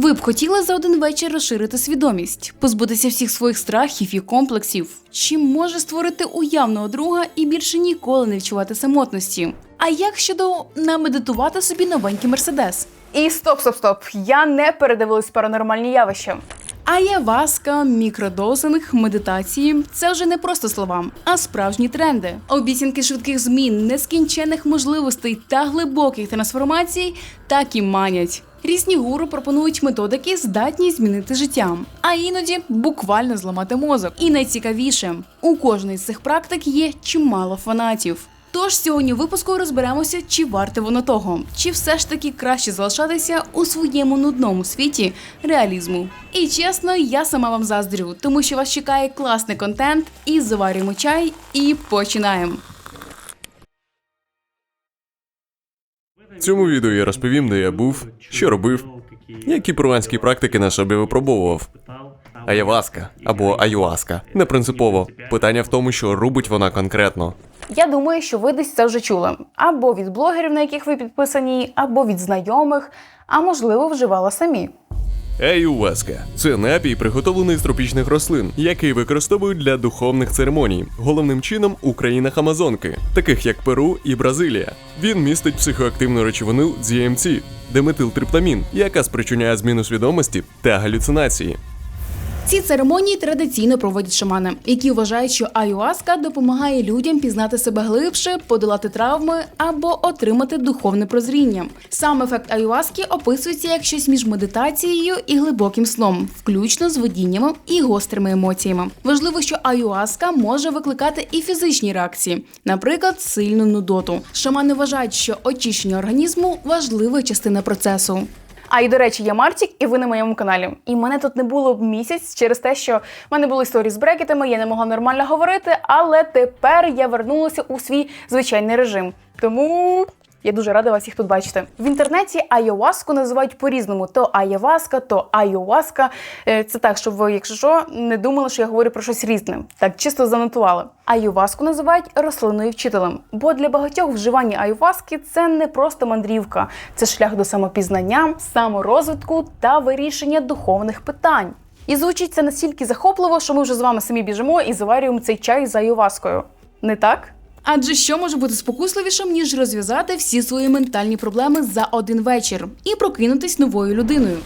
Ви б хотіли за один вечір розширити свідомість, позбутися всіх своїх страхів і комплексів, чи може створити уявного друга і більше ніколи не відчувати самотності. А як щодо намедитувати собі новенький мерседес? І стоп, стоп, стоп. Я не передивилась паранормальні явища. Аяваска, мікродозинг, медитації це вже не просто слова, а справжні тренди. Обіцянки швидких змін, нескінченних можливостей та глибоких трансформацій так і манять. Різні гуру пропонують методики, здатні змінити життя, а іноді буквально зламати мозок. І найцікавіше, у кожної з цих практик є чимало фанатів. Тож сьогодні у випуску розберемося, чи варте воно того, чи все ж таки краще залишатися у своєму нудному світі реалізму. І чесно, я сама вам заздрю, тому що вас чекає класний контент, і заварюємо чай, і починаємо. В цьому відео я розповім, де я був, що робив, які перуанські практики на собі випробовував. Аяваска або аюаска не принципово. Питання в тому, що робить вона конкретно. Я думаю, що ви десь це вже чули. Або від блогерів, на яких ви підписані, або від знайомих, а можливо, вживала самі. Аюваска це напій, приготовлений з тропічних рослин, який використовують для духовних церемоній, головним чином у країнах Амазонки, таких як Перу і Бразилія. Він містить психоактивну речовину DMT, диметилтриптамін, яка спричиняє зміну свідомості та галюцинації. Ці церемонії традиційно проводять шамани, які вважають, що аюаска допомагає людям пізнати себе глибше, подолати травми або отримати духовне прозріння. Сам ефект аюаски описується як щось між медитацією і глибоким сном, включно з водіннями і гострими емоціями. Важливо, що аюаска може викликати і фізичні реакції, наприклад, сильну нудоту. Шамани вважають, що очищення організму важлива частина процесу. А і до речі, я Мартік, і ви на моєму каналі. І мене тут не було місяць через те, що в мене були історії з брекетами, я не могла нормально говорити, але тепер я вернулася у свій звичайний режим. Тому. Я дуже рада вас всіх тут бачити. В інтернеті айоваску називають по-різному: то аяваска, то айоваска. Е, Це так, щоб ви, якщо що, не думали, що я говорю про щось різне. Так чисто занотували. Айоваску називають рослинною вчителем. Бо для багатьох вживання айоваски це не просто мандрівка, це шлях до самопізнання, саморозвитку та вирішення духовних питань. І звучить це настільки захопливо, що ми вже з вами самі біжимо і заварюємо цей чай з айоваскою. Не так? Адже що може бути спокусливішим, ніж розв'язати всі свої ментальні проблеми за один вечір і прокинутись новою людиною.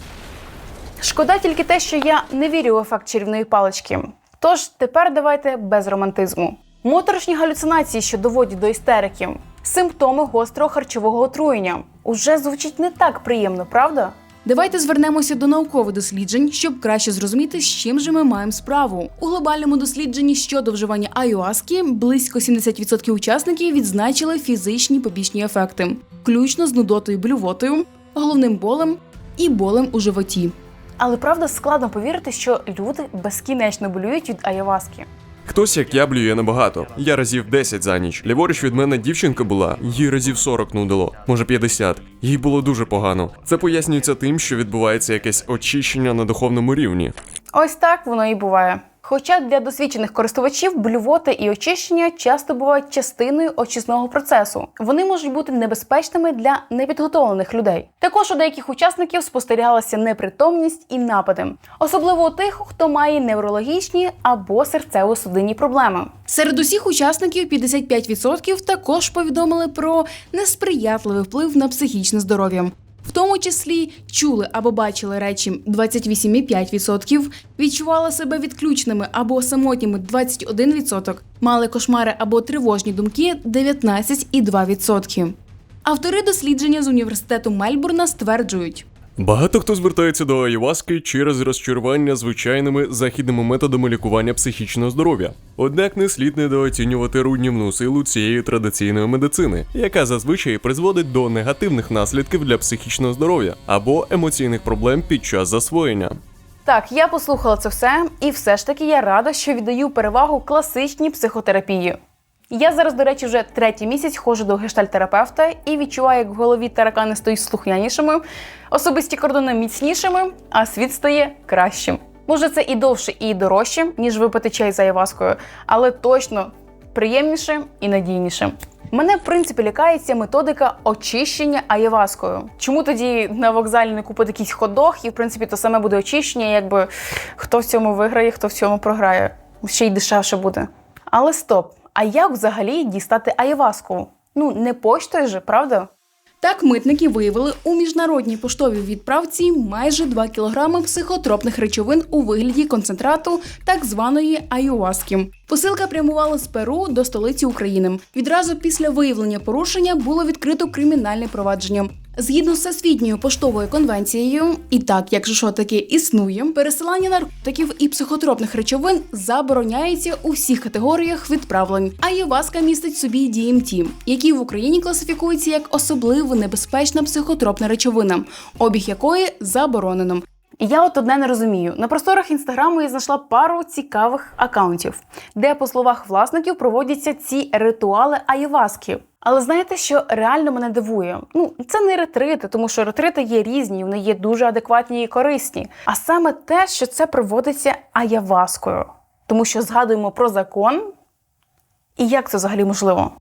Шкода тільки те, що я не вірю в ефект чарівної палички. Тож тепер давайте без романтизму. Моторошні галюцинації, що доводять до істерики, симптоми гострого харчового отруєння. Уже звучить не так приємно, правда? Давайте звернемося до наукових досліджень, щоб краще зрозуміти, з чим же ми маємо справу. У глобальному дослідженні щодо вживання аюаски близько 70% учасників відзначили фізичні побічні ефекти, включно з нудотою блювотою, головним болем і болем у животі. Але правда складно повірити, що люди безкінечно болюють від аяваски. Хтось, як я, блює набагато. Я разів 10 за ніч. Ліворуч від мене дівчинка була, їй разів 40 нудило, може 50. Їй було дуже погано. Це пояснюється тим, що відбувається якесь очищення на духовному рівні. Ось так воно і буває. Хоча для досвідчених користувачів блювоти і очищення часто бувають частиною очисного процесу. Вони можуть бути небезпечними для непідготовлених людей. Також у деяких учасників спостерігалася непритомність і напади, особливо у тих, хто має неврологічні або серцево-судинні проблеми. Серед усіх учасників 55% також повідомили про несприятливий вплив на психічне здоров'я. В тому числі чули або бачили речі 28,5%, відчували себе відключними або самотніми 21%, мали кошмари або тривожні думки 19,2%. Автори дослідження з університету Мельбурна стверджують. Багато хто звертається до аюваски через розчарування звичайними західними методами лікування психічного здоров'я. Однак не слід недооцінювати руйнівну силу цієї традиційної медицини, яка зазвичай призводить до негативних наслідків для психічного здоров'я або емоційних проблем під час засвоєння. Так, я послухала це все, і все ж таки я рада, що віддаю перевагу класичній психотерапії. Я зараз, до речі, вже третій місяць ходжу до гештальтерапевта і відчуваю, як в голові таракани стають слухнянішими, особисті кордони міцнішими, а світ стає кращим. Може, це і довше, і дорожче, ніж випити чай за Іваскою, але точно приємніше і надійніше. Мене в принципі лякається методика очищення аєваскою. Чому тоді на вокзалі не купити якийсь ходох, і в принципі то саме буде очищення, якби хто в цьому виграє, хто в цьому програє. Ще й дешевше буде. Але стоп! А як взагалі дістати аєваску? Ну не поштою же, правда? Так, митники виявили у міжнародній поштовій відправці майже 2 кілограми психотропних речовин у вигляді концентрату так званої аюваски. Посилка прямувала з Перу до столиці України. Відразу після виявлення порушення було відкрито кримінальне провадження. Згідно з всесвітньою поштовою конвенцією, і так, якщо що таке існує, пересилання наркотиків і психотропних речовин забороняється у всіх категоріях відправлень. А Єваска містить собі DMT, які в Україні класифікуються як особливо небезпечна психотропна речовина, обіг якої заборонено. Я от одне не розумію. На просторах інстаграму я знайшла пару цікавих акаунтів, де, по словах власників, проводяться ці ритуали аюваски. Але знаєте, що реально мене дивує? Ну, це не ретрити, тому що ретрити є різні, вони є дуже адекватні і корисні. А саме те, що це проводиться аяваскою. Тому що згадуємо про закон. І як це взагалі можливо?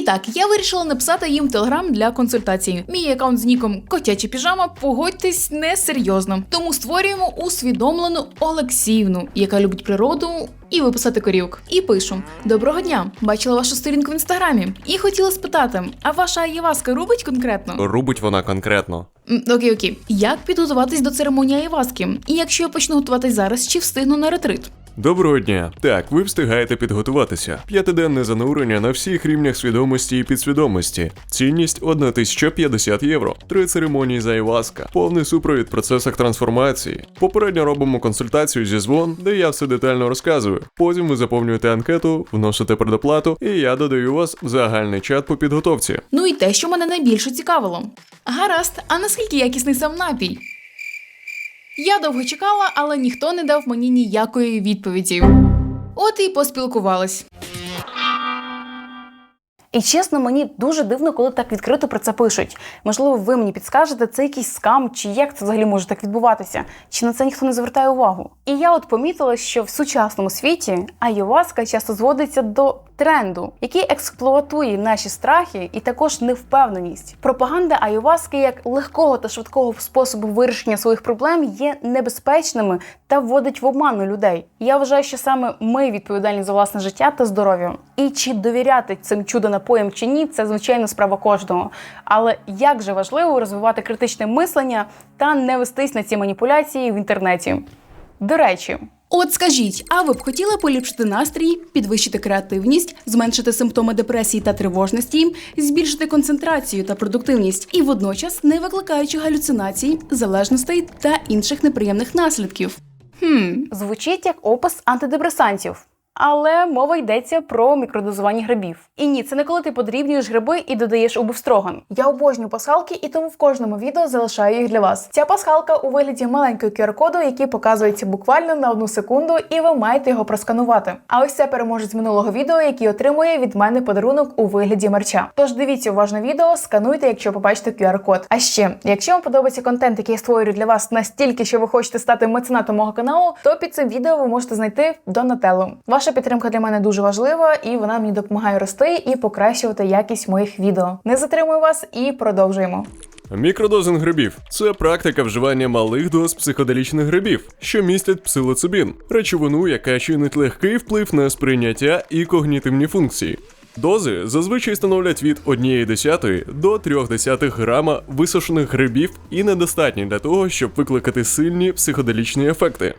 І так, я вирішила написати їм телеграм для консультації. Мій аккаунт з ніком Котяча піжама, погодьтесь, несерйозно. Тому створюємо усвідомлену Олексіївну, яка любить природу і виписати корівок. І пишу: Доброго дня! Бачила вашу сторінку в інстаграмі і хотіла спитати: а ваша Єваска робить конкретно? Рубить вона конкретно. Окей, окей. Як підготуватись до церемонії Єваски? І якщо я почну готуватись зараз, чи встигну на ретрит? Доброго дня. Так, ви встигаєте підготуватися. П'ятиденне занурення на всіх рівнях свідомості і підсвідомості. Цінність 1050 євро. Три церемонії за Іваска, повний супровід в процесах трансформації. Попередньо робимо консультацію зі дзвон, де я все детально розказую. Потім ви заповнюєте анкету, вносите предоплату, і я додаю вас в загальний чат по підготовці. Ну і те, що мене найбільше цікавило. Гаразд, а наскільки якісний сам напій? Я довго чекала, але ніхто не дав мені ніякої відповіді. От і поспілкувались. І чесно, мені дуже дивно, коли так відкрито про це пишуть. Можливо, ви мені підскажете, це якийсь скам, чи як це взагалі може так відбуватися, чи на це ніхто не звертає увагу. І я от помітила, що в сучасному світі айоваска часто зводиться до тренду, який експлуатує наші страхи і також невпевненість. Пропаганда айоваски як легкого та швидкого способу вирішення своїх проблем є небезпечними та вводить в обману людей. Я вважаю, що саме ми відповідальні за власне життя та здоров'я. І чи довіряти цим чудо-напоям чи ні, це звичайно справа кожного. Але як же важливо розвивати критичне мислення та не вестись на ці маніпуляції в інтернеті. До речі, От скажіть, а ви б хотіли поліпшити настрій, підвищити креативність, зменшити симптоми депресії та тривожності, збільшити концентрацію та продуктивність і водночас не викликаючи галюцинацій, залежностей та інших неприємних наслідків? Хм, звучить як опис антидепресантів. Але мова йдеться про мікродозування грибів. І ні, це не коли ти подрібнюєш гриби і додаєш у бувстроган. Я обожнюю пасхалки, і тому в кожному відео залишаю їх для вас. Ця пасхалка у вигляді маленького QR-коду, який показується буквально на одну секунду, і ви маєте його просканувати. А ось це переможець минулого відео, який отримує від мене подарунок у вигляді мерча. Тож дивіться уважно відео, скануйте, якщо побачите QR-код. А ще, якщо вам подобається контент, який я створюю для вас настільки, що ви хочете стати меценатом мого каналу, то під цим відео ви можете знайти Донателло. Ваша підтримка для мене дуже важлива, і вона мені допомагає рости і покращувати якість моїх відео. Не затримую вас і продовжуємо. Мікродозинг грибів це практика вживання малих доз психоделічних грибів, що містять псилоцибін, речовину, яка чинить легкий вплив на сприйняття і когнітивні функції. Дози зазвичай становлять від 1,1 до 0,3 грама висушених грибів і недостатні для того, щоб викликати сильні психоделічні ефекти.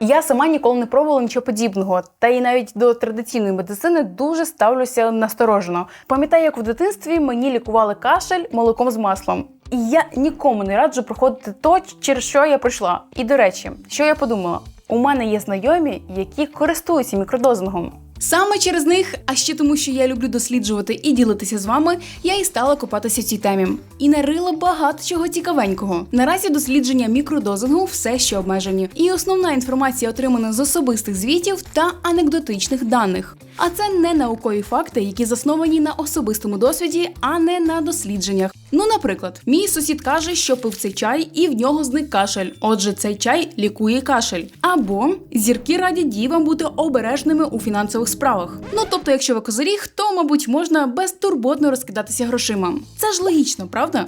Я сама ніколи не пробувала нічого подібного, та й навіть до традиційної медицини дуже ставлюся насторожено. Пам'ятаю, як в дитинстві мені лікували кашель молоком з маслом. І я нікому не раджу проходити то, через що я пройшла. І до речі, що я подумала? У мене є знайомі, які користуються мікродозингом. Саме через них, а ще тому, що я люблю досліджувати і ділитися з вами, я і стала копатися в цій темі. І нарила багато чого цікавенького. Наразі дослідження мікродозингу все ще обмежені, і основна інформація отримана з особистих звітів та анекдотичних даних. А це не наукові факти, які засновані на особистому досвіді, а не на дослідженнях. Ну, наприклад, мій сусід каже, що пив цей чай і в нього зник кашель. Отже, цей чай лікує кашель. Або зірки радять дівам бути обережними у фінансових справах. Ну тобто, якщо ви козиріг, то мабуть можна безтурботно розкидатися грошима. Це ж логічно, правда?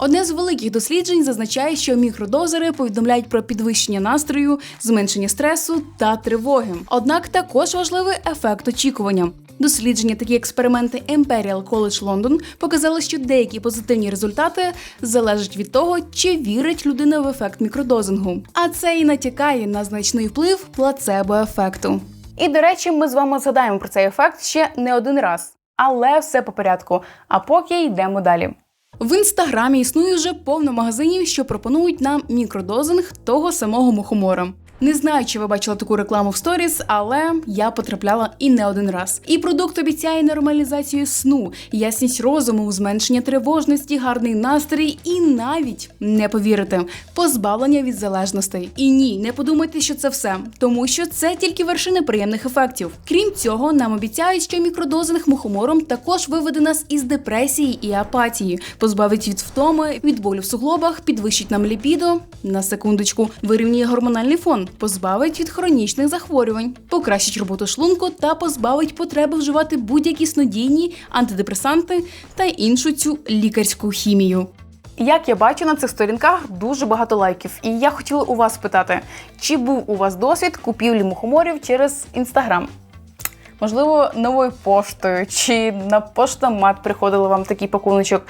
Одне з великих досліджень зазначає, що мікродозери повідомляють про підвищення настрою, зменшення стресу та тривоги. Однак також важливий ефект очікування. Дослідження, такі експерименти Imperial College London показали, що деякі позитивні результати залежать від того, чи вірить людина в ефект мікродозингу. А це і натякає на значний вплив плацебо-ефекту. І до речі, ми з вами згадаємо про цей ефект ще не один раз. Але все по порядку. А поки йдемо далі. В інстаграмі існує вже повно магазинів, що пропонують нам мікродозинг того самого мухомора. Не знаю, чи ви бачили таку рекламу в сторіс, але я потрапляла і не один раз. І продукт обіцяє нормалізацію сну, ясність розуму, зменшення тривожності, гарний настрій і навіть не повірите, позбавлення від залежностей. І ні, не подумайте, що це все, тому що це тільки вершини приємних ефектів. Крім цього, нам обіцяють, що мікродозинг мухомором також виведе нас із депресії і апатії, позбавить від втоми, від болю в суглобах, підвищить нам ліпідо на секундочку, вирівнює гормональний фон, позбавить від хронічних захворювань, покращить роботу шлунку та позбавить потреби вживати будь-які снодійні антидепресанти та іншу цю лікарську хімію. Як я бачу на цих сторінках дуже багато лайків, і я хотіла у вас спитати, чи був у вас досвід купівлі мухоморів через інстаграм? Можливо, новою поштою чи на поштомат приходили вам такий пакуночок.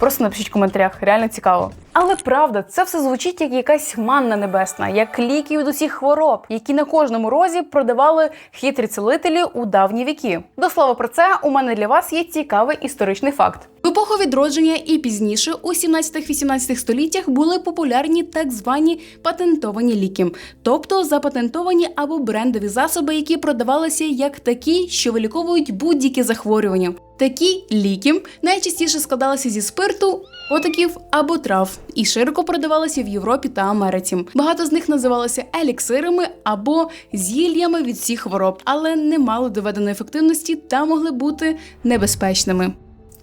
Просто напишіть в коментарях, реально цікаво. Але правда, це все звучить як якась манна небесна, як ліки від усіх хвороб, які на кожному розі продавали хитрі цілителі у давні віки. До слова про це, у мене для вас є цікавий історичний факт. В епоху відродження і пізніше у 17-18 століттях були популярні так звані патентовані ліки, тобто запатентовані або брендові засоби, які продавалися як такі, що виліковують будь-які захворювання. Такі ліки найчастіше складалися зі спирту, потоків або трав і широко продавалися в Європі та Америці. Багато з них називалися еліксирами або зіллями від всіх хвороб, але не мали доведеної ефективності та могли бути небезпечними.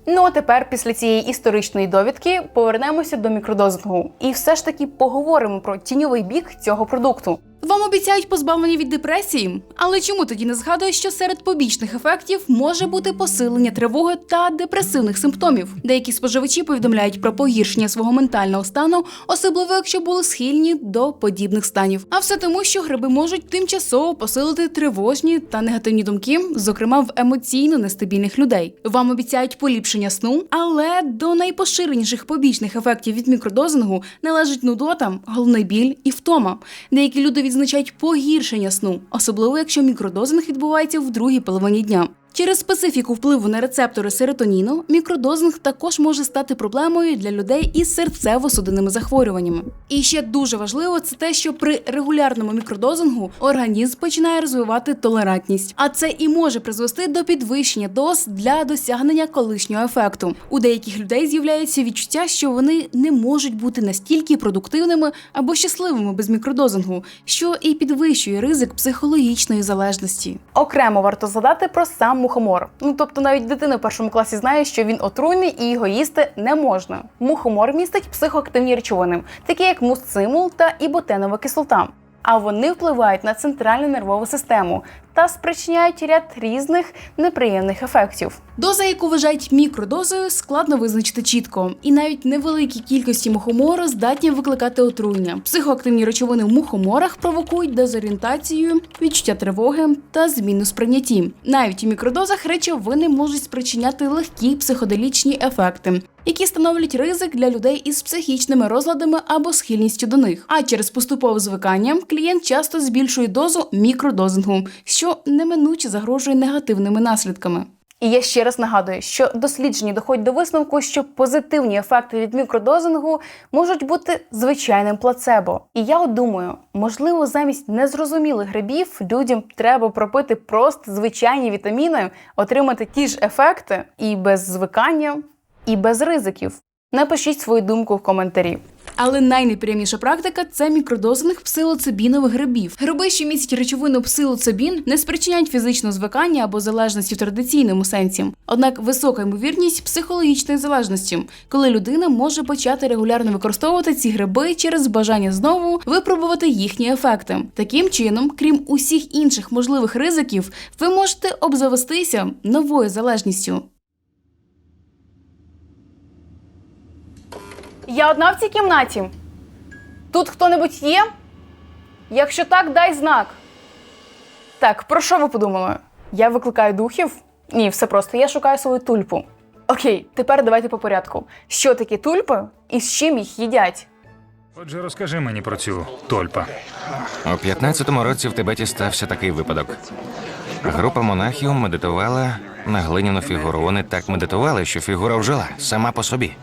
Ну а тепер, після цієї історичної довідки, повернемося до мікродозингу і все ж таки поговоримо про тіньовий бік цього продукту. Вам обіцяють позбавлення від депресії, але чому тоді не згадують, що серед побічних ефектів може бути посилення тривоги та депресивних симптомів? Деякі споживачі повідомляють про погіршення свого ментального стану, особливо якщо були схильні до подібних станів. А все тому, що гриби можуть тимчасово посилити тривожні та негативні думки, зокрема в емоційно нестабільних людей. Вам обіцяють поліпшення сну, але до найпоширеніших побічних ефектів від мікродозингу належить нудота, головний біль і втома. Деякі люди відзначають погіршення сну, особливо якщо мікродозинг відбувається в другій половині дня. Через специфіку впливу на рецептори серотоніну, мікродозинг також може стати проблемою для людей із серцево-судинними захворюваннями. І ще дуже важливо це те, що при регулярному мікродозингу організм починає розвивати толерантність, а це і може призвести до підвищення доз для досягнення колишнього ефекту. У деяких людей з'являється відчуття, що вони не можуть бути настільки продуктивними або щасливими без мікродозингу, що і підвищує ризик психологічної залежності. Окремо варто згадати про сам мухомор. Ну тобто навіть дитина в першому класі знає, що він отруйний і його їсти не можна. Мухомор містить психоактивні речовини, такі як мусцимул та іботенова кислота. А вони впливають на центральну нервову систему та спричиняють ряд різних неприємних ефектів. Доза, яку вважають мікродозою, складно визначити чітко, і навіть невеликі кількості мухомору здатні викликати отруєння. Психоактивні речовини в мухоморах провокують дезорієнтацію, відчуття тривоги та зміну сприйнятті. Навіть у мікродозах речовини можуть спричиняти легкі психоделічні ефекти. Які становлять ризик для людей із психічними розладами або схильністю до них. А через поступове звикання клієнт часто збільшує дозу мікродозингу, що неминуче загрожує негативними наслідками. І я ще раз нагадую, що дослідження доходять до висновку, що позитивні ефекти від мікродозингу можуть бути звичайним плацебо. І я думаю, можливо, замість незрозумілих грибів людям треба пропити просто звичайні вітаміни, отримати ті ж ефекти і без звикання, і без ризиків. Напишіть свою думку в коментарі. Але найнеприємніша практика це мікродозинг псилоцибінових грибів. Гриби, що містять речовину псилоцибін, не спричиняють фізичного звикання або залежності в традиційному сенсі. Однак висока ймовірність психологічної залежності, коли людина може почати регулярно використовувати ці гриби через бажання знову випробувати їхні ефекти. Таким чином, крім усіх інших можливих ризиків, ви можете обзавестися новою залежністю. Я одна в цій кімнаті. Тут хто-небудь є? Якщо так, дай знак. Так, про що ви подумали? Я викликаю духів? Ні, все просто. Я шукаю свою тульпу. Окей, тепер давайте по порядку. Що таке тульпи і з чим їх їдять? Отже, розкажи мені про цю тольпа. У 15-му році в Тибеті стався такий випадок. Група монахів медитувала на глиняну фігуру. Вони так медитували, що фігура вжила сама по собі.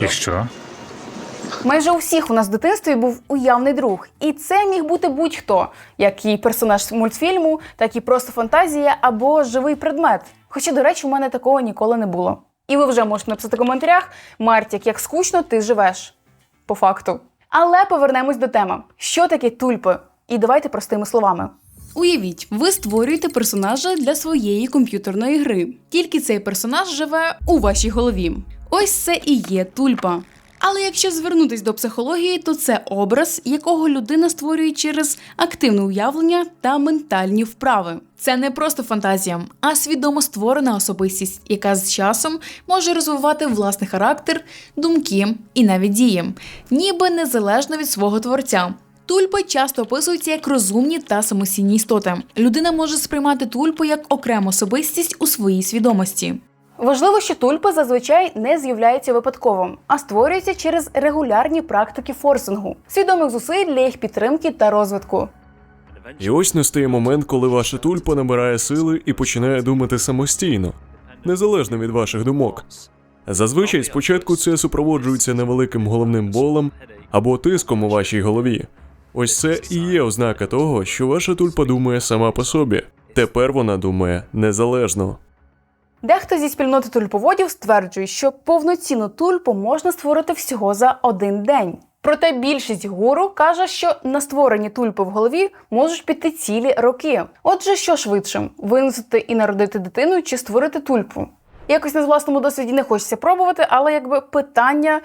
І що? Майже у всіх у нас в дитинстві був уявний друг, і це міг бути будь-хто, як і персонаж мультфільму, так і просто фантазія або живий предмет. Хоча, до речі, у мене такого ніколи не було. І ви вже можете написати в коментарях, Мартік, як скучно ти живеш. По факту. Але повернемось до теми: що таке тульпи? І давайте простими словами. Уявіть, ви створюєте персонажа для своєї комп'ютерної гри. Тільки цей персонаж живе у вашій голові. Ось це і є тульпа. Але якщо звернутись до психології, то це образ, якого людина створює через активне уявлення та ментальні вправи. Це не просто фантазія, а свідомо створена особистість, яка з часом може розвивати власний характер, думки і навіть дії, ніби незалежно від свого творця. Тульпи часто описуються як розумні та самостійні істоти. Людина може сприймати тульпу як окрему особистість у своїй свідомості. Важливо, що тульпи зазвичай не з'являються випадково, а створюються через регулярні практики форсингу, свідомих зусиль для їх підтримки та розвитку. І ось настає момент, коли ваша тульпа набирає сили і починає думати самостійно, незалежно від ваших думок. Зазвичай спочатку це супроводжується невеликим головним болем або тиском у вашій голові. Ось це і є ознака того, що ваша тульпа думає сама по собі. Тепер вона думає незалежно. Дехто зі спільноти тульповодів стверджує, що повноцінну тульпу можна створити всього за один день. Проте більшість гуру каже, що на створені тульпи в голові можуть піти цілі роки. Отже, що швидше виносити і народити дитину чи створити тульпу? Якось на власному досвіді не хочеться пробувати, але якби питання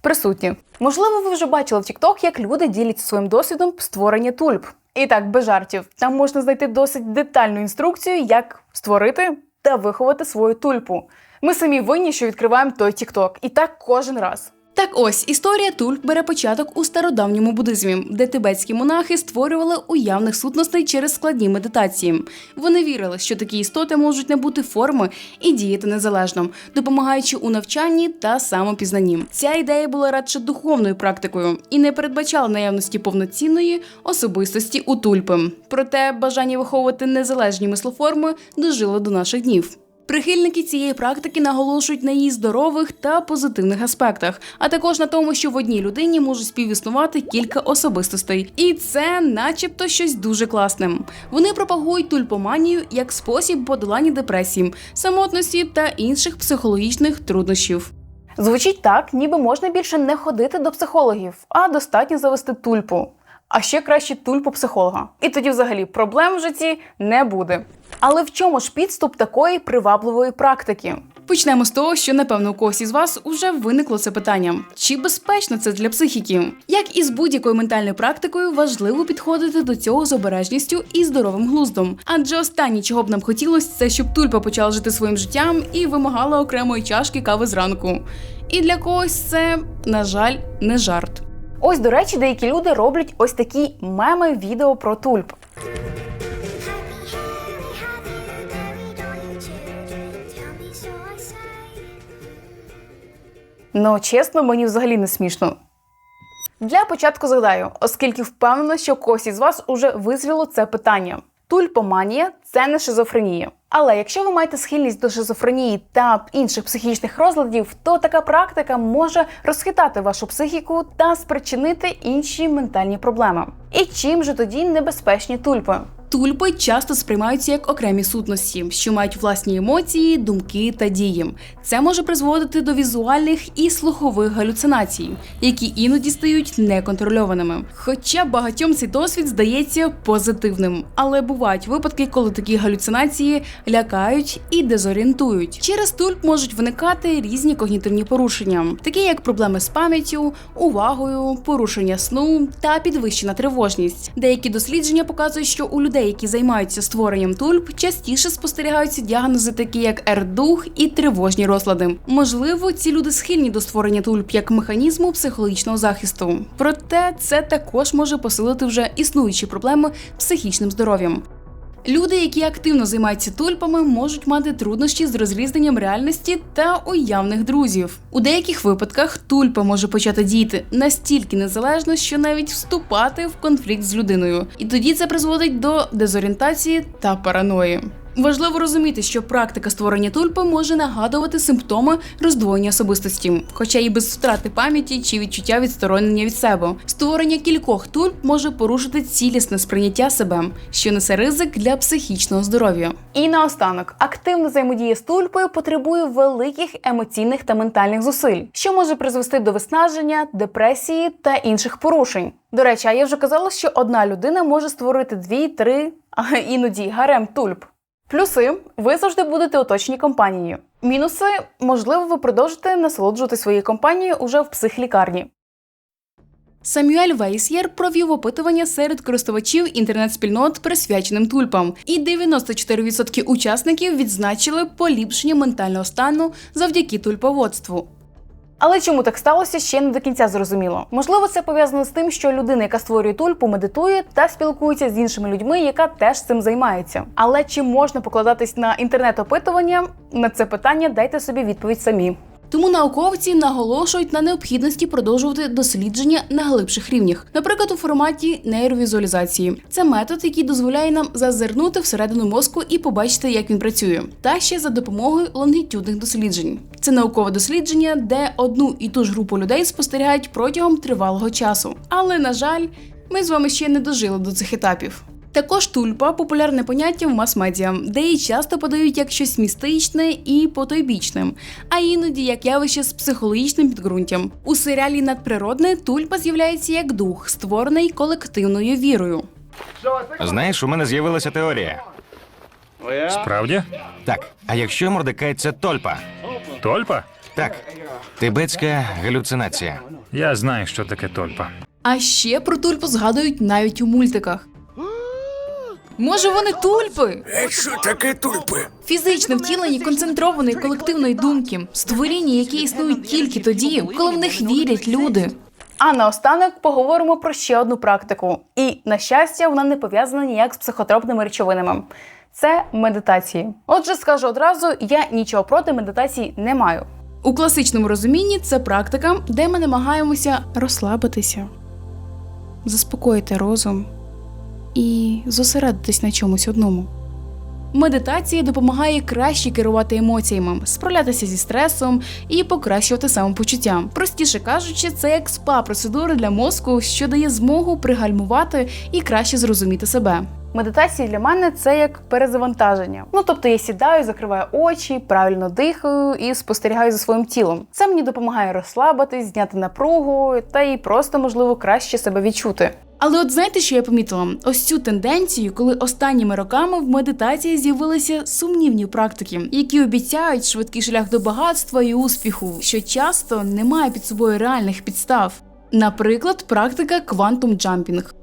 присутні. Можливо, ви вже бачили в TikTok, як люди діляться своїм досвідом створення тульп. І так, без жартів, там можна знайти досить детальну інструкцію, як створити та виховати свою тульпу. Ми самі винні, що відкриваємо той TikTok. І так кожен раз. Так ось історія тульп бере початок у стародавньому буддизмі, де тибетські монахи створювали уявних сутностей через складні медитації. Вони вірили, що такі істоти можуть набути форми і діяти незалежно, допомагаючи у навчанні та самопізнанні. Ця ідея була радше духовною практикою і не передбачала наявності повноцінної особистості у тульпи. Проте бажання виховувати незалежні мислоформи дожило до наших днів. Прихильники цієї практики наголошують на її здорових та позитивних аспектах, а також на тому, що в одній людині може співіснувати кілька особистостей, і це, начебто, щось дуже класне. Вони пропагують тульпоманію як спосіб подолання депресії, самотності та інших психологічних труднощів. Звучить так, ніби можна більше не ходити до психологів, а достатньо завести тульпу. А ще краще тульпу психолога. І тоді, взагалі, проблем в житті не буде. Але в чому ж підступ такої привабливої практики? Почнемо з того, що напевно у когось із вас уже виникло це питання: чи безпечно це для психіки? Як і з будь-якою ментальною практикою, важливо підходити до цього з обережністю і здоровим глуздом. Адже останнє, чого б нам хотілося, це щоб тульпа почала жити своїм життям і вимагала окремої чашки кави зранку. І для когось це, на жаль, не жарт. Ось, до речі, деякі люди роблять ось такі меми відео про тульп. Ну, чесно, мені взагалі не смішно. Для початку згадаю, оскільки впевнена, що когось із вас уже визріло це питання. Тульпоманія це не шизофренія. Але якщо ви маєте схильність до шизофренії та інших психічних розладів, то така практика може розхитати вашу психіку та спричинити інші ментальні проблеми. І чим же тоді небезпечні тульпи? Тульпи часто сприймаються як окремі сутності, що мають власні емоції, думки та дії. Це може призводити до візуальних і слухових галюцинацій, які іноді стають неконтрольованими. Хоча багатьом цей досвід здається позитивним, але бувають випадки, коли такі галюцинації лякають і дезорієнтують. Через тульп можуть виникати різні когнітивні порушення, такі як проблеми з пам'яттю, увагою, порушення сну та підвищена тривожність. Деякі дослідження показують, що у людей, які займаються створенням тульп, частіше спостерігаються діагнози, такі як ердух і тривожні розлади. Можливо, ці люди схильні до створення тульп як механізму психологічного захисту. Проте це також може посилити вже існуючі проблеми психічним здоров'ям. Люди, які активно займаються тульпами, можуть мати труднощі з розрізненням реальності та уявних друзів. У деяких випадках тульпа може почати діяти настільки незалежно, що навіть вступати в конфлікт з людиною, і тоді це призводить до дезорієнтації та параної. Важливо розуміти, що практика створення тульпи може нагадувати симптоми роздвоєння особистості, хоча і без втрати пам'яті чи відчуття відсторонення від себе. Створення кількох тульп може порушити цілісне сприйняття себе, що несе ризик для психічного здоров'я. І наостанок, активна взаємодія з тульпою потребує великих емоційних та ментальних зусиль, що може призвести до виснаження, депресії та інших порушень. До речі, а я вже казала, що одна людина може створити дві, три, а іноді гарем тульп. Плюси ви завжди будете оточені компанією. Мінуси можливо, ви продовжите насолоджувати своєю компанією уже в психлікарні. Самюель Вейсєр провів опитування серед користувачів інтернет-спільнот присвяченим тульпам, і 94% учасників відзначили поліпшення ментального стану завдяки тульповодству. Але чому так сталося, ще не до кінця зрозуміло. Можливо, це пов'язано з тим, що людина, яка створює тульпу, медитує та спілкується з іншими людьми, яка теж цим займається. Але чи можна покладатись на інтернет-опитування? На це питання дайте собі відповідь самі. Тому науковці наголошують на необхідності продовжувати дослідження на глибших рівнях, наприклад, у форматі нейровізуалізації. Це метод, який дозволяє нам зазирнути всередину мозку і побачити, як він працює, та ще за допомогою лонгітюдних досліджень. Це наукове дослідження, де одну і ту ж групу людей спостерігають протягом тривалого часу. Але на жаль, ми з вами ще не дожили до цих етапів. Також тульпа популярне поняття в мас-медіа, де її часто подають як щось містичне і потойбічне, а іноді як явище з психологічним підґрунтям. У серіалі Надприродне тульпа з'являється як дух, створений колективною вірою. Знаєш, у мене з'явилася теорія. Справді? Так, а якщо Мордекай це тольпа? Тольпа? Так, тибетська галюцинація. Я знаю, що таке тольпа. А ще про тульпу згадують навіть у мультиках. Може, вони тульпи? Що таке тульпи? Фізичне втілення концентрованої колективної думки, створіння, які існують тільки тоді, коли в них вірять люди. А наостанок поговоримо про ще одну практику. І, на щастя, вона не пов'язана ніяк з психотропними речовинами. Це медитації. Отже, скажу одразу, я нічого проти медитації не маю. У класичному розумінні це практика, де ми намагаємося розслабитися, заспокоїти розум і зосередитись на чомусь одному. Медитація допомагає краще керувати емоціями, справлятися зі стресом і покращувати самопочуття. Простіше кажучи, це як спа-процедура для мозку, що дає змогу пригальмувати і краще зрозуміти себе. Медитація для мене це як перезавантаження. Ну тобто я сідаю, закриваю очі, правильно дихаю і спостерігаю за своїм тілом. Це мені допомагає розслабитись, зняти напругу та й просто можливо краще себе відчути. Але от знаєте, що я помітила? Ось цю тенденцію, коли останніми роками в медитації з'явилися сумнівні практики, які обіцяють швидкий шлях до багатства і успіху, що часто не має під собою реальних підстав. Наприклад, практика квантум джампінг.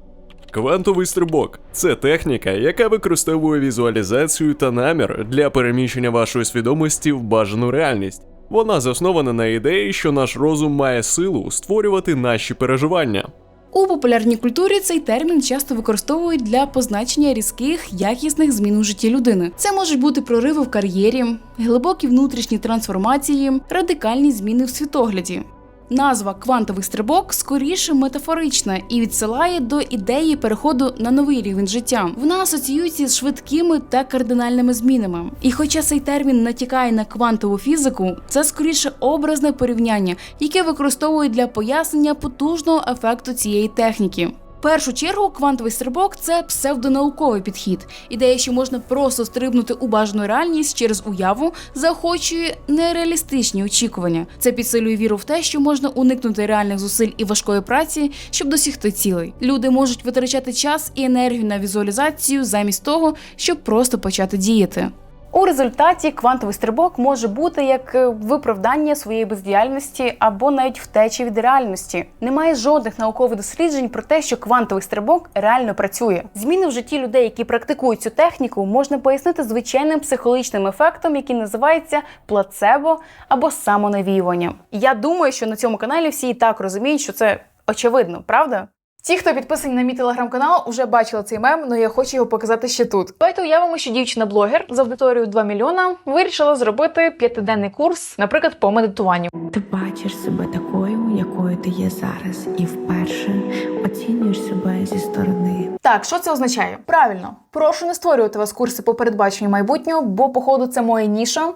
Квантовий стрибок це техніка, яка використовує візуалізацію та намір для переміщення вашої свідомості в бажану реальність. Вона заснована на ідеї, що наш розум має силу створювати наші переживання. У популярній культурі цей термін часто використовують для позначення різких якісних змін у житті людини. Це можуть бути прориви в кар'єрі, глибокі внутрішні трансформації, радикальні зміни в світогляді. Назва квантовий стрибок скоріше метафорична і відсилає до ідеї переходу на новий рівень життя. Вона асоціюється з швидкими та кардинальними змінами. І хоча цей термін натякає на квантову фізику, це скоріше образне порівняння, яке використовують для пояснення потужного ефекту цієї техніки. Першу чергу квантовий стрибок це псевдонауковий підхід. Ідея, що можна просто стрибнути у бажану реальність через уяву, заохочує нереалістичні очікування. Це підсилює віру в те, що можна уникнути реальних зусиль і важкої праці, щоб досягти цілей. Люди можуть витрачати час і енергію на візуалізацію замість того, щоб просто почати діяти. У результаті квантовий стрибок може бути як е, виправдання своєї бездіяльності або навіть втечі від реальності. Немає жодних наукових досліджень про те, що квантовий стрибок реально працює. Зміни в житті людей, які практикують цю техніку, можна пояснити звичайним психологічним ефектом, який називається плацебо або самонавіювання. Я думаю, що на цьому каналі всі і так розуміють, що це очевидно, правда? Ті, хто підписані на мій телеграм-канал, вже бачили цей мем, але я хочу його показати ще тут. Давайте уявимо, що дівчина-блогер з аудиторією 2 мільйона вирішила зробити п'ятиденний курс, наприклад, по медитуванню. Ти бачиш себе такою, якою ти є зараз, і вперше оцінюєш себе зі сторони. Так, що це означає? Правильно, прошу не створювати вас курси по передбаченню майбутнього, бо, походу, це моя ніша,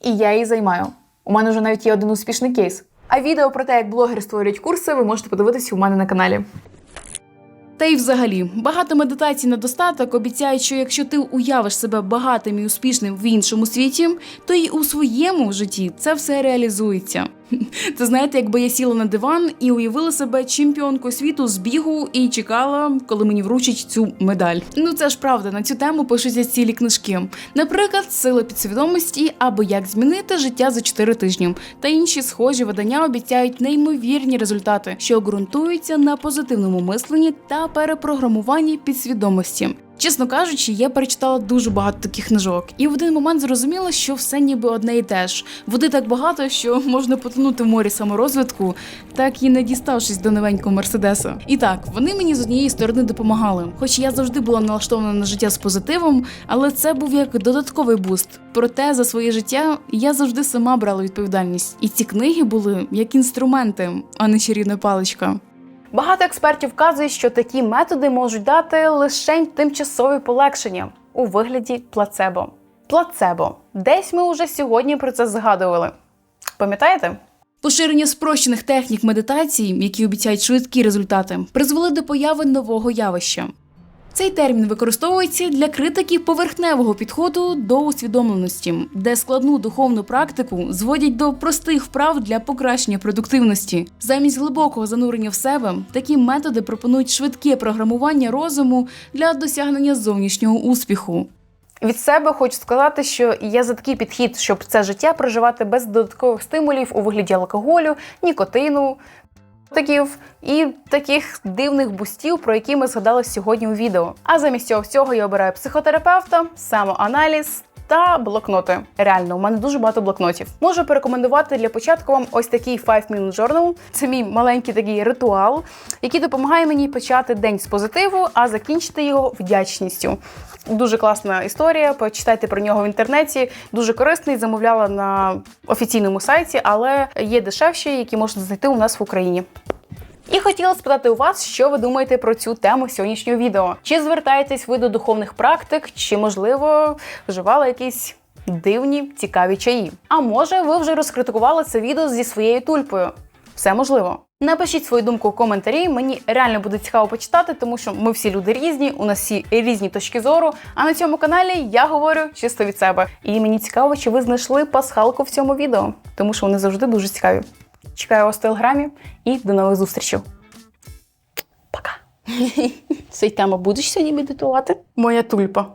і я її займаю. У мене вже навіть є один успішний кейс. А відео про те, як блогери створюють курси, ви можете подивитися у мене на каналі. Та й взагалі, багато медитацій на достаток обіцяють, що якщо ти уявиш себе багатим і успішним в іншому світі, то й у своєму житті це все реалізується. Це знаєте, якби я сіла на диван і уявила себе чемпіонкою світу з бігу і чекала, коли мені вручать цю медаль. Ну це ж правда, на цю тему пишуться цілі книжки. Наприклад, сила підсвідомості або як змінити життя за 4 тижні. Та інші схожі видання обіцяють неймовірні результати, що ґрунтуються на позитивному мисленні та перепрограмуванні підсвідомості. Чесно кажучи, я перечитала дуже багато таких книжок, і в один момент зрозуміла, що все ніби одне і те ж. Води так багато, що можна потонути в морі саморозвитку, так і не діставшись до новенького мерседеса. І так, вони мені з однієї сторони допомагали. Хоч я завжди була налаштована на життя з позитивом, але це був як додатковий буст. Проте за своє життя я завжди сама брала відповідальність. І ці книги були як інструменти, а не чарівна паличка. Багато експертів вказують, що такі методи можуть дати лише тимчасові полегшення у вигляді плацебо. Плацебо. Десь ми уже сьогодні про це згадували. Пам'ятаєте? Поширення спрощених технік медитації, які обіцяють швидкі результати, призвели до появи нового явища. Цей термін використовується для критики поверхневого підходу до усвідомленості, де складну духовну практику зводять до простих вправ для покращення продуктивності. Замість глибокого занурення в себе такі методи пропонують швидке програмування розуму для досягнення зовнішнього успіху. Від себе хочу сказати, що я за такий підхід, щоб це життя проживати без додаткових стимулів у вигляді алкоголю, нікотину, таків і таких дивних бустів, про які ми згадали сьогодні у відео. А замість цього всього я обираю психотерапевта, самоаналіз. Та блокноти. Реально, у мене дуже багато блокнотів. Можу порекомендувати для початку вам ось такий 5 Minute Journal. Це мій маленький такий ритуал, який допомагає мені почати день з позитиву, а закінчити його вдячністю. Дуже класна історія. Почитайте про нього в інтернеті. Дуже корисний. Замовляла на офіційному сайті, але є дешевші, які можна знайти у нас в Україні. І хотіла спитати у вас, що ви думаєте про цю тему сьогоднішнього відео. Чи звертаєтесь ви до духовних практик, чи можливо вживали якісь дивні цікаві чаї? А може, ви вже розкритикували це відео зі своєю тульпою? Все можливо. Напишіть свою думку у коментарі. Мені реально буде цікаво почитати, тому що ми всі люди різні, у нас всі різні точки зору. А на цьому каналі я говорю чисто від себе. І мені цікаво, чи ви знайшли пасхалку в цьому відео, тому що вони завжди дуже цікаві. Чекаю вас в телеграмі і до нових зустрічей. Пока. Цей тема будеш сьогодні медитувати? Моя тульпа.